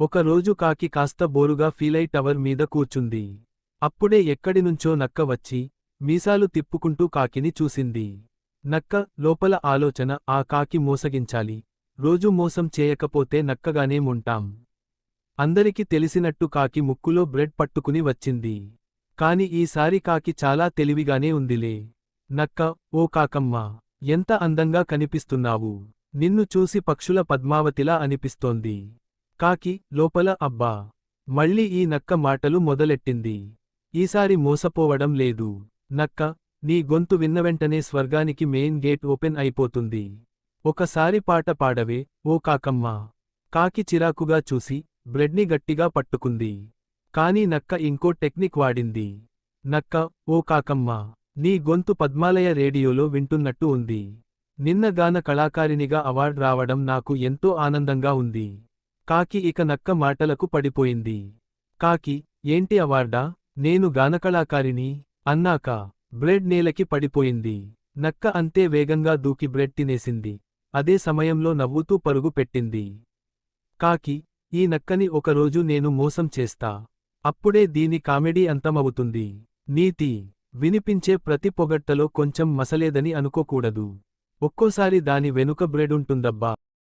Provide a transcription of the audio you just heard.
ఒకరోజు కాకి కాస్త బోరుగా ఫీలై టవర్ మీద కూర్చుంది. అప్పుడే ఎక్కడినుంచో నక్క వచ్చి మీసాలు తిప్పుకుంటూ కాకిని చూసింది. నక్క లోపల ఆలోచన ఆ కాకి మోసగించాలి. రోజు మోసం చేయకపోతే నక్కగానే ఉంటాం అందరికి తెలిసినట్టు కాకి ముక్కులో బ్రెడ్ పట్టుకుని వచ్చింది. కాని ఈసారి కాకి చాలా తెలివిగానే ఉందిలే. నక్క ఓ కాకమ్మ ఎంత అందంగా కనిపిస్తున్నావు. నిన్ను చూసి పక్షుల పద్మావతిలా అనిపిస్తోంది. కాకి లోపల అబ్బా! మళ్ళీ ఈ నక్క మాటలు మొదలెట్టింది. ఈసారి మోసపోవడం లేదు. నక్క నీ గొంతు విన్నవెంటనే స్వర్గానికి మెయిన్ గేట్ ఓపెన్ అయిపోతుంది. ఒకసారి పాట పాడవే ఓ కాకమ్మ! కాకి చిరాకుగా చూసి బ్రెడ్ని గట్టిగా పట్టుకుంది. కాని నక్క ఇంకో టెక్నిక్ వాడింది. నక్క ఓ కాకమ్మ! నీ గొంతు పద్మాలయ రేడియోలో వింటున్నట్టు ఉంది. నిన్న గాన కళాకారినిగా అవార్డ్ రావడం నాకు ఎంతో ఆనందంగా ఉంది. కాకి ఇక నక్క మాటలకు పడిపోయింది. కాకి ఏంటి అవార్డా? నేను గానకళాకారిని అన్నాక బ్రెడ్ నేలకి పడిపోయింది. నక్క అంతే వేగంగా దూకి బ్రెడ్ తినేసింది. అదే సమయంలో నవ్వుతూ పరుగు పెట్టింది. కాకి ఈ నక్కని ఒకరోజు నేను మోసం చేస్తా. అప్పుడే దీని కామెడీ అంతమవుతుంది. నీతి వినిపించే ప్రతి పొగట్టలో కొంచెం మసలేదని అనుకోకూడదు. ఒక్కోసారి దాని వెనుక బ్రెడ్ ఉంటుందబ్బా.